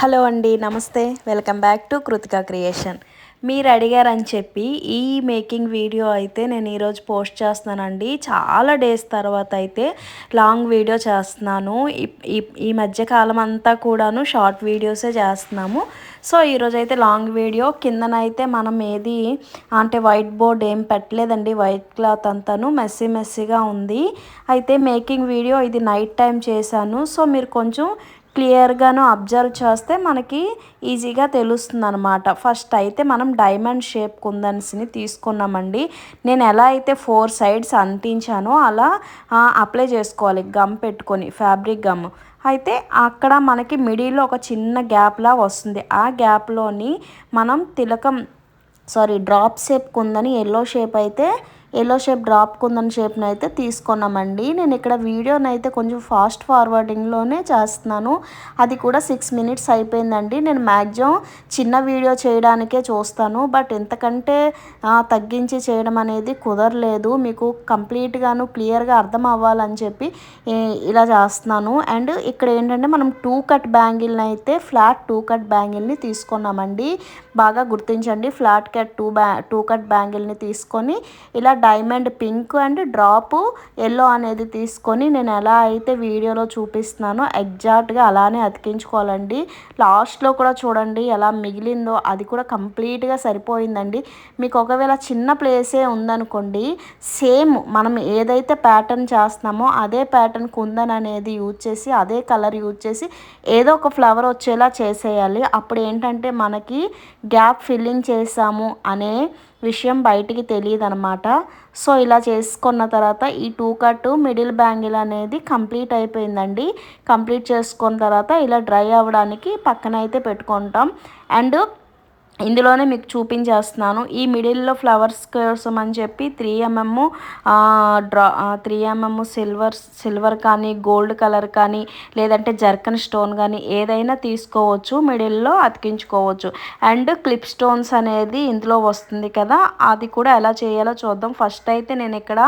Hello అండి నమస్తే. Welcome back to Kritika creation. మీరు అడిగారని చెప్పి ఈ మేకింగ్ వీడియో అయితే నేను ఈరోజు పోస్ట్ చేస్తున్నానండి. చాలా డేస్ తర్వాత అయితే లాంగ్ వీడియో చేస్తున్నాను. ఈ మధ్య కాలం అంతా కూడాను షార్ట్ వీడియోసే చేస్తున్నాము. సో ఈరోజు అయితే లాంగ్ వీడియో. కిందనైతే మనం ఏది అంటే వైట్ బోర్డ్ ఏం పెట్టలేదండి. వైట్ క్లాత్ అంతాను మెస్సీ మెస్సీగా ఉంది. అయితే మేకింగ్ వీడియో ఇది నైట్ టైం చేశాను. సో మీరు కొంచెం క్లియర్గాను అబ్జర్వ్ చేస్తే మనకి ఈజీగా తెలుస్తుంది అనమాట ఫస్ట్ అయితే మనం డైమండ్ షేప్ కుందన్స్ని తీసుకున్నామండి. నేను ఎలా అయితే ఫోర్ సైడ్స్ అంటించానో అలా అప్లై చేసుకోవాలి గమ్ పెట్టుకొని ఫ్యాబ్రిక్ గమ్. అయితే అక్కడ మనకి మిడిల్లో ఒక చిన్న గ్యాప్లా వస్తుంది. ఆ గ్యాప్లోని మనం తిలకం సారీ డ్రాప్ షేప్ కుందని ఎల్లో షేప్ అయితే ఎల్లో షేప్ డ్రాప్ కుందన్ షేప్ని అయితే తీసుకున్నామండి నేను ఇక్కడ వీడియోని అయితే కొంచెం ఫాస్ట్ ఫార్వర్డింగ్లోనే చేస్తున్నాను అది కూడా సిక్స్ మినిట్స్ అయిపోయిందండి నేను మ్యాక్సిమం చిన్న వీడియో చేయడానికే చూస్తాను బట్ ఎంతకంటే తగ్గించి చేయడం అనేది కుదరలేదు మీకు కంప్లీట్గాను క్లియర్గా అర్థం అవ్వాలని చెప్పి ఇలా చేస్తున్నాను అండ్ ఇక్కడ ఏంటంటే మనం టూ కట్ బ్యాంగిల్ని అయితే ఫ్లాట్ టూ కట్ బ్యాంగిల్ని తీసుకున్నామండి బాగా గుర్తించండి. ఫ్లాట్ కట్ టూ బ్యా టూ కట్ బ్యాంగిల్ని తీసుకొని ఇలా diamond pink and drop yellow అనేది తీసుకొని నేను ఎలా అయితే వీడియోలో చూపిస్తున్నానో ఎగ్జాక్ట్గా అలానే అతికించుకోవాలండి. లాస్ట్లో కూడా చూడండి ఎలా మిగిలిందో అది కూడా కంప్లీట్గా సరిపోయిందండి. మీకు ఒకవేళ చిన్న ప్లేసే ఉందనుకోండి సేమ్ మనం ఏదైతే ప్యాటర్న్ చేస్తున్నామో అదే ప్యాటర్న్ కుందన్ అనేది యూజ్ చేసి అదే కలర్ యూజ్ చేసి ఏదో ఒక ఫ్లవర్ వచ్చేలా చేసేయాలి. అప్పుడు ఏంటంటే మనకి గ్యాప్ ఫిల్లింగ్ చేసాము అనే విషయం బయటికి తెలియదు అనమాట సో ఇలా చేసుకున్న తర్వాత ఈ టూ కట్ మిడిల్ బ్యాంగిల్ అనేది కంప్లీట్ అయిపోయిందండి. కంప్లీట్ చేసుకున్న తర్వాత ఇలా డ్రై అవ్వడానికి పక్కన అయితే పెట్టుకుంటాం. అండ్ ఇందులోనే మీకు చూపించేస్తున్నాను. ఈ మిడిల్లో ఫ్లవర్స్ కోసం అని చెప్పి three MM draw three MM silver silver కానీ గోల్డ్ కలర్ కానీ లేదంటే జర్కన్ స్టోన్ కానీ ఏదైనా తీసుకోవచ్చు. మిడిల్లో అతికించుకోవచ్చు. అండ్ క్లిప్ స్టోన్స్ అనేది ఇందులో వస్తుంది కదా అది కూడా ఎలా చేయాలో చూద్దాం. ఫస్ట్ అయితే నేను ఇక్కడ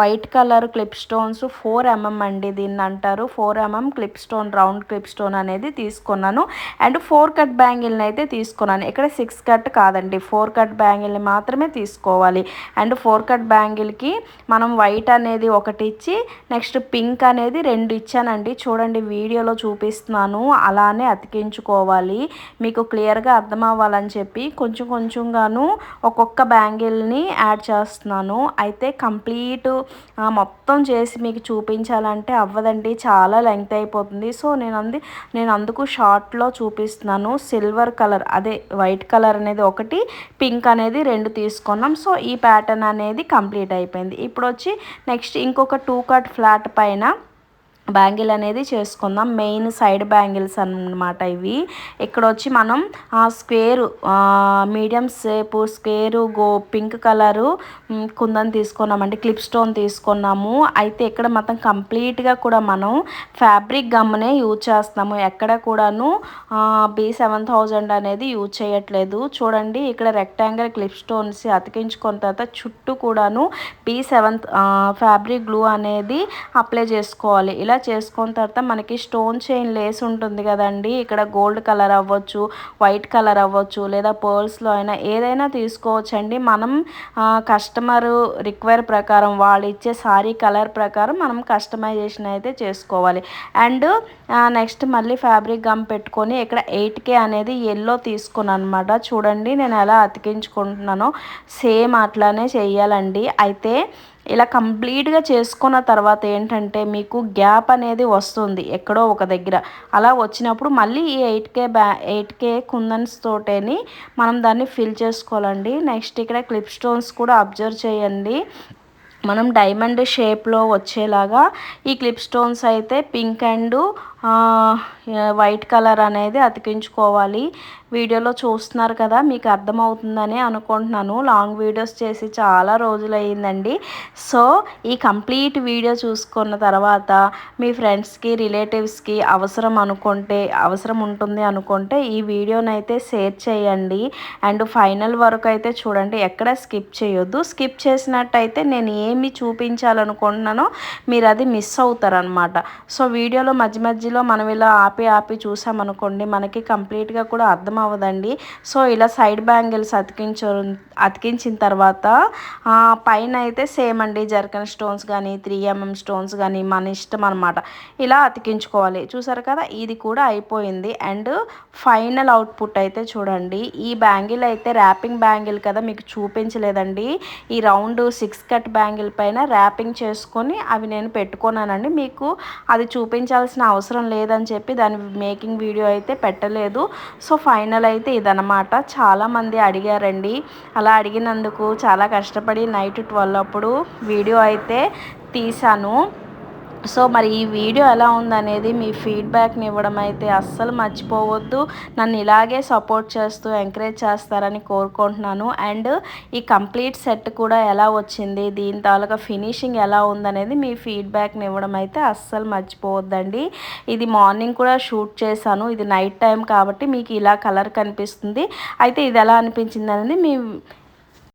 white colour clip stones four MM అండి దీన్ని అంటారు. Four MM clip stone round clip stone అనేది తీసుకున్నాను. అండ్ ఫోర్ కట్ బ్యాంగిల్ని అయితే తీసుకున్నాను. తీసుకున్నాను ఇక్కడ సిక్స్ కట్ కాదండి. ఫోర్ కట్ బ్యాంగిల్ని మాత్రమే తీసుకోవాలి. అండ్ ఫోర్ కట్ బ్యాంగిల్కి మనం వైట్ అనేది ఒకటి ఇచ్చి నెక్స్ట్ పింక్ అనేది రెండు ఇచ్చానండి. చూడండి వీడియోలో చూపిస్తున్నాను. అలానే అతికించుకోవాలి. మీకు క్లియర్గా అర్థం అవ్వాలని చెప్పి కొంచెం కొంచెంగాను ఒక్కొక్క బ్యాంగిల్ని యాడ్ చేస్తున్నాను. అయితే కంప్లీట్ మొత్తం చేసి మీకు చూపించాలంటే అవ్వదండి. చాలా లెంగ్త్ అయిపోతుంది. సో నేను అంది నేను అందుకు షార్ట్లో చూపిస్తున్నాను. సిల్వర్ కలర్ అదే అదే వైట్ కలర్ అనేది ఒకటి పింక్ అనేది రెండు తీసుకున్నాం. సో ఈ ప్యాటర్న్ అనేది కంప్లీట్ అయిపోయింది. ఇప్పుడు వచ్చి నెక్స్ట్ ఇంకొక టూ కట్ ఫ్లాట్ పైన బ్యాంగిల్ అనేది చేసుకుందాం. మెయిన్ సైడ్ బ్యాంగిల్స్ అనమాట ఇవి. ఇక్కడ వచ్చి మనం ఆ స్క్వేరు మీడియం షేపు స్క్వేరు గో పింక్ కలరు కుందని తీసుకున్నామండి క్లిప్ స్టోన్ తీసుకున్నాము. అయితే ఇక్కడ మొత్తం కంప్లీట్గా కూడా మనం ఫ్యాబ్రిక్ గమ్నే యూజ్ చేస్తున్నాము. ఎక్కడ కూడాను బి సెవెన్ థౌజండ్ అనేది యూజ్ చేయట్లేదు. చూడండి ఇక్కడ రెక్టాంగిల్ క్లిప్ స్టోన్స్ అతికించుకున్న తర్వాత చుట్టూ కూడాను బి సెవెన్ ఫ్యాబ్రిక్ గ్లూ అనేది అప్లై చేసుకోవాలి. ఇలా చేసుకున్న తర్వాత మనకి స్టోన్ చైన్ లేస్ ఉంటుంది కదండి. ఇక్కడ గోల్డ్ కలర్ అవ్వచ్చు వైట్ కలర్ అవ్వచ్చు లేదా పర్ల్స్లో అయినా ఏదైనా తీసుకోవచ్చండి. మనం కస్టమర్ రిక్వైర్ ప్రకారం వాళ్ళు ఇచ్చే సారీ కలర్ ప్రకారం మనం కస్టమైజేషన్ అయితే చేసుకోవాలి. అండ్ నెక్స్ట్ మళ్ళీ ఫ్యాబ్రిక్ గమ్ పెట్టుకొని ఇక్కడ ఎయిట్ కే అనేది ఎల్లో తీసుకున్నాను అనమాట చూడండి నేను ఎలా అతికించుకుంటున్నానో. సేమ్ అట్లానే చేయాలండి అయితే ఇలా కంప్లీట్గా చేసుకున్న తర్వాత ఏంటంటే మీకు గ్యాప్ అనేది వస్తుంది ఎక్కడో ఒక దగ్గర. అలా వచ్చినప్పుడు మళ్ళీ ఈ ఎయిట్ కే బ్యా ఎయిట్ కే కుందన్స్ తోటేని మనం దాన్ని ఫిల్ చేసుకోవాలండి. నెక్స్ట్ ఇక్కడ క్లిప్ స్టోన్స్ కూడా అబ్జర్వ్ చేయండి. మనం డైమండ్ షేప్లో వచ్చేలాగా ఈ క్లిప్ స్టోన్స్ అయితే పింక్ అండ్ వైట్ కలర్ అనేది అతికించుకోవాలి. వీడియోలో చూస్తున్నారు కదా మీకు అర్థమవుతుందని అనుకుంటున్నాను. లాంగ్ వీడియోస్ చేసి చాలా రోజులు అయ్యిందండి సో ఈ కంప్లీట్ వీడియో చూసుకున్న తర్వాత మీ ఫ్రెండ్స్కి రిలేటివ్స్కి అవసరం అనుకుంటే అవసరం ఉంటుంది అనుకుంటే ఈ వీడియోనైతే షేర్ చేయండి. అండ్ ఫైనల్ వరకు అయితే చూడండి ఎక్కడ స్కిప్ చేయొద్దు. స్కిప్ చేసినట్టయితే నేను ఏమి చూపించాలనుకుంటున్నానో మీరు అది మిస్ అవుతారనమాట సో వీడియోలో మధ్య మధ్య మధ్యలో మనం ఇలా ఆపి ఆపి చూసామనుకోండి మనకి కంప్లీట్గా కూడా అర్థం అవ్వదండి. సో ఇలా సైడ్ బ్యాంగిల్స్ అతికించు అతికించిన తర్వాత పైన అయితే సేమ్ అండి జర్కన్ స్టోన్స్ కానీ త్రీ ఎంఎం స్టోన్స్ కానీ మన ఇష్టం అనమాట ఇలా అతికించుకోవాలి. చూసారు కదా ఇది కూడా అయిపోయింది. అండ్ ఫైనల్ అవుట్పుట్ అయితే చూడండి. ఈ బ్యాంగిల్ అయితే ర్యాపింగ్ బ్యాంగిల్ కదా మీకు చూపించలేదండి. ఈ రౌండ్ సిక్స్ కట్ బ్యాంగిల్ పైన ర్యాపింగ్ చేసుకొని అవి నేను పెట్టుకున్నానండి. మీకు అది చూపించాల్సిన అవసరం అవసరం లేదని చెప్పి దాని మేకింగ్ వీడియో అయితే పెట్టలేదు. సో ఫైనల్ అయితే ఇదనమాట చాలామంది అడిగారండి. అలా అడిగినందుకు చాలా కష్టపడి నైట్ ట్వెల్వ్ అప్పుడు వీడియో అయితే తీశాను. సో మరి ఈ వీడియో ఎలా ఉందనేది మీ ఫీడ్బ్యాక్ని ఇవ్వడం అయితే అస్సలు మర్చిపోవద్దు. నన్ను ఇలాగే సపోర్ట్ చేస్తూ ఎంకరేజ్ చేస్తారని కోరుకుంటున్నాను. అండ్ ఈ కంప్లీట్ సెట్ కూడా ఎలా వచ్చింది దీని తాలూకా ఫినిషింగ్ ఎలా ఉందనేది మీ ఫీడ్బ్యాక్ని ఇవ్వడం అయితే అస్సలు మర్చిపోవద్దండి. ఇది మార్నింగ్ కూడా షూట్ చేశాను. ఇది నైట్ టైం కాబట్టి మీకు ఇలా కలర్ కనిపిస్తుంది. అయితే ఇది ఎలా అనిపించింది అనేది మీ